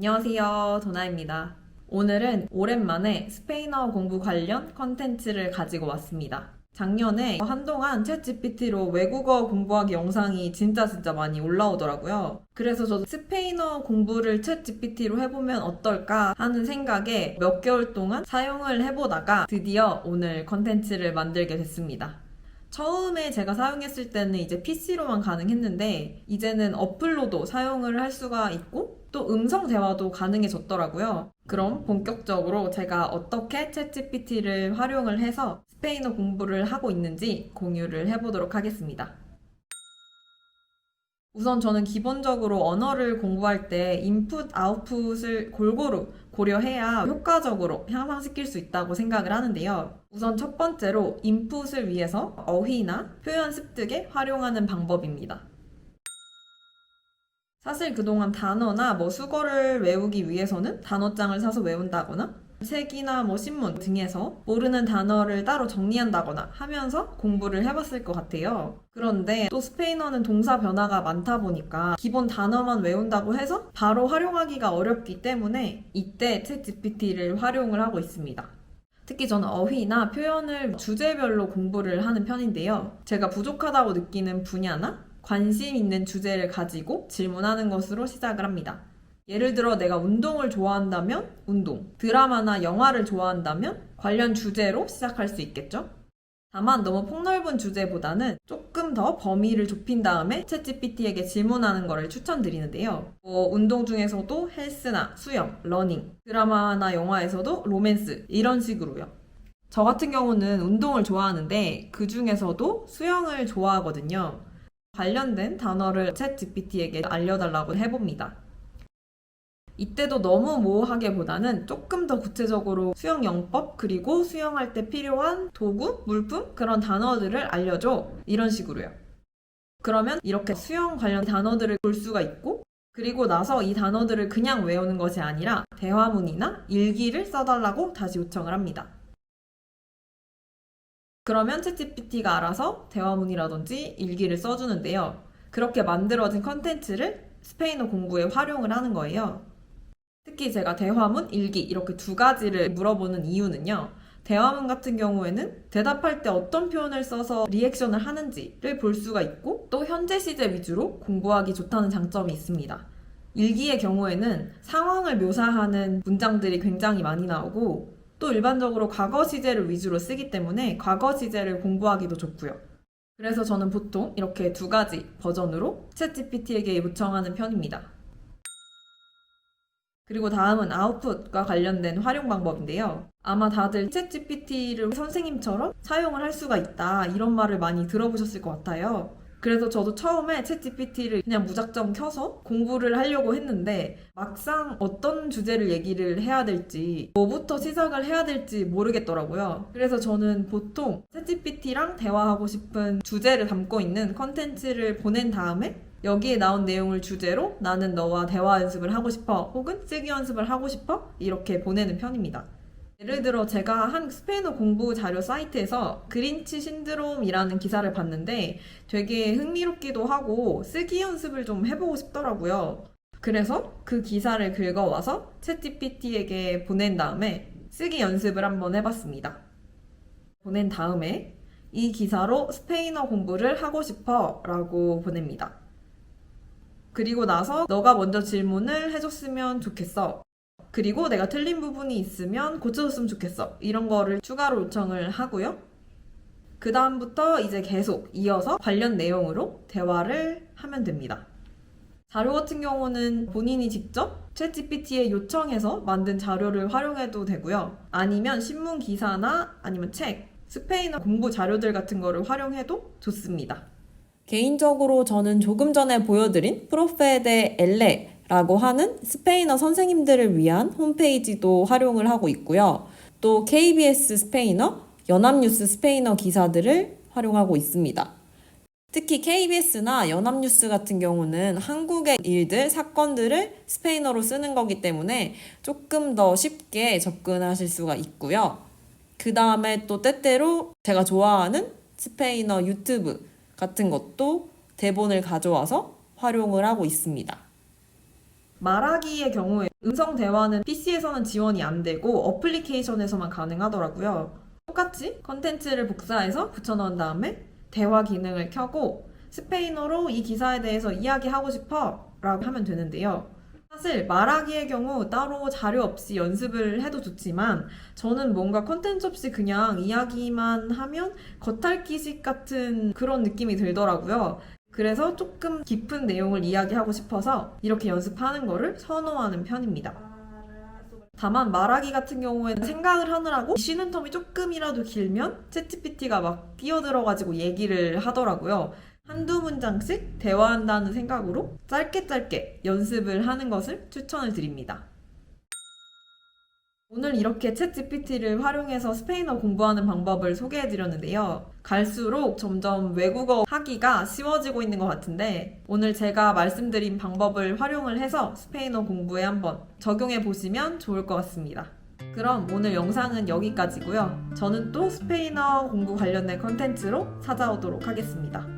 안녕하세요. 도나입니다. 오늘은 오랜만에 스페인어 공부 관련 컨텐츠를 가지고 왔습니다. 작년에 한동안 챗GPT로 외국어 공부하기 영상이 진짜 진짜 많이 올라오더라고요. 그래서 저도 스페인어 공부를 챗GPT로 해보면 어떨까 하는 생각에 몇 개월 동안 사용을 해보다가 드디어 오늘 컨텐츠를 만들게 됐습니다. 처음에 제가 사용했을 때는 이제 PC로만 가능했는데 이제는 어플로도 사용을 할 수가 있고 또 음성 대화도 가능해졌더라고요. 그럼 본격적으로 제가 어떻게 챗GPT를 활용을 해서 스페인어 공부를 하고 있는지 공유를 해보도록 하겠습니다. 우선 저는 기본적으로 언어를 공부할 때 인풋, 아웃풋을 골고루 고려해야 효과적으로 향상시킬 수 있다고 생각을 하는데요. 우선 첫 번째로 인풋을 위해서 어휘나 표현 습득에 활용하는 방법입니다. 사실 그동안 단어나 뭐 수거를 외우기 위해서는 단어장을 사서 외운다거나 책이나 뭐 신문 등에서 모르는 단어를 따로 정리한다거나 하면서 공부를 해봤을 것 같아요. 그런데 또 스페인어는 동사 변화가 많다 보니까 기본 단어만 외운다고 해서 바로 활용하기가 어렵기 때문에 이때 챗 GPT를 활용을 하고 있습니다. 특히 저는 어휘나 표현을 주제별로 공부를 하는 편인데요. 제가 부족하다고 느끼는 분야나 관심 있는 주제를 가지고 질문하는 것으로 시작을 합니다. 예를 들어 내가 운동을 좋아한다면 운동, 드라마나 영화를 좋아한다면 관련 주제로 시작할 수 있겠죠? 다만 너무 폭넓은 주제보다는 조금 더 범위를 좁힌 다음에 챗GPT에게 질문하는 것을 추천드리는데요. 뭐 운동 중에서도 헬스나 수영, 러닝, 드라마나 영화에서도 로맨스 이런 식으로요. 저 같은 경우는 운동을 좋아하는데 그 중에서도 수영을 좋아하거든요. 관련된 단어를 챗GPT에게 알려달라고 해봅니다. 이때도 너무 모호하게보다는 조금 더 구체적으로 수영 영법 그리고 수영할 때 필요한 도구, 물품 그런 단어들을 알려줘 이런 식으로요. 그러면 이렇게 수영 관련 단어들을 볼 수가 있고 그리고 나서 이 단어들을 그냥 외우는 것이 아니라 대화문이나 일기를 써달라고 다시 요청을 합니다. 그러면 챗GPT가 알아서 대화문이라든지 일기를 써주는데요. 그렇게 만들어진 컨텐츠를 스페인어 공부에 활용을 하는 거예요. 특히 제가 대화문, 일기 이렇게 두 가지를 물어보는 이유는요. 대화문 같은 경우에는 대답할 때 어떤 표현을 써서 리액션을 하는지를 볼 수가 있고 또 현재 시제 위주로 공부하기 좋다는 장점이 있습니다. 일기의 경우에는 상황을 묘사하는 문장들이 굉장히 많이 나오고 또 일반적으로 과거 시제를 위주로 쓰기 때문에 과거 시제를 공부하기도 좋고요. 그래서 저는 보통 이렇게 두 가지 버전으로 챗GPT에게 요청하는 편입니다. 그리고 다음은 아웃풋과 관련된 활용 방법인데요. 아마 다들 챗GPT를 선생님처럼 사용을 할 수가 있다 이런 말을 많이 들어보셨을 것 같아요. 그래서 저도 처음에 챗GPT를 그냥 무작정 켜서 공부를 하려고 했는데 막상 어떤 주제를 얘기를 해야 될지 뭐부터 시작을 해야 될지 모르겠더라고요. 그래서 저는 보통 챗GPT랑 대화하고 싶은 주제를 담고 있는 컨텐츠를 보낸 다음에 여기에 나온 내용을 주제로 나는 너와 대화 연습을 하고 싶어 혹은 쓰기 연습을 하고 싶어 이렇게 보내는 편입니다. 예를 들어 제가 한 스페인어 공부 자료 사이트에서 그린치 신드롬이라는 기사를 봤는데 되게 흥미롭기도 하고 쓰기 연습을 좀 해보고 싶더라고요. 그래서 그 기사를 긁어와서 챗GPT에게 보낸 다음에 쓰기 연습을 한번 해봤습니다. 보낸 다음에 이 기사로 스페인어 공부를 하고 싶어 라고 보냅니다. 그리고 나서 너가 먼저 질문을 해줬으면 좋겠어. 그리고 내가 틀린 부분이 있으면 고쳐줬으면 좋겠어. 이런 거를 추가로 요청을 하고요. 그 다음부터 이제 계속 이어서 관련 내용으로 대화를 하면 됩니다. 자료 같은 경우는 본인이 직접 챗GPT에 요청해서 만든 자료를 활용해도 되고요. 아니면 신문 기사나 아니면 책, 스페인어 공부 자료들 같은 거를 활용해도 좋습니다. 개인적으로 저는 조금 전에 보여드린 프로페데 엘레 라고 하는 스페인어 선생님들을 위한 홈페이지도 활용을 하고 있고요. 또 KBS 스페인어, 연합뉴스 스페인어 기사들을 활용하고 있습니다. 특히 KBS나 연합뉴스 같은 경우는 한국의 일들, 사건들을 스페인어로 쓰는 거기 때문에 조금 더 쉽게 접근하실 수가 있고요. 그 다음에 또 때때로 제가 좋아하는 스페인어 유튜브 같은 것도 대본을 가져와서 활용을 하고 있습니다. 말하기의 경우에 음성 대화는 PC에서는 지원이 안 되고 어플리케이션에서만 가능하더라고요. 똑같이 컨텐츠를 복사해서 붙여넣은 다음에 대화 기능을 켜고 스페인어로 이 기사에 대해서 이야기하고 싶어 라고 하면 되는데요. 사실 말하기의 경우 따로 자료 없이 연습을 해도 좋지만 저는 뭔가 컨텐츠 없이 그냥 이야기만 하면 겉핥기식 같은 그런 느낌이 들더라고요. 그래서 조금 깊은 내용을 이야기하고 싶어서 이렇게 연습하는 거를 선호하는 편입니다. 다만 말하기 같은 경우에는 생각을 하느라고 쉬는 텀이 조금이라도 길면 챗GPT가 막 뛰어들어가지고 얘기를 하더라고요. 한두 문장씩 대화한다는 생각으로 짧게 짧게 연습을 하는 것을 추천을 드립니다. 오늘 이렇게 챗GPT를 활용해서 스페인어 공부하는 방법을 소개해 드렸는데요. 갈수록 점점 외국어 하기가 쉬워지고 있는 것 같은데 오늘 제가 말씀드린 방법을 활용을 해서 스페인어 공부에 한번 적용해 보시면 좋을 것 같습니다. 그럼 오늘 영상은 여기까지고요. 저는 또 스페인어 공부 관련된 컨텐츠로 찾아오도록 하겠습니다.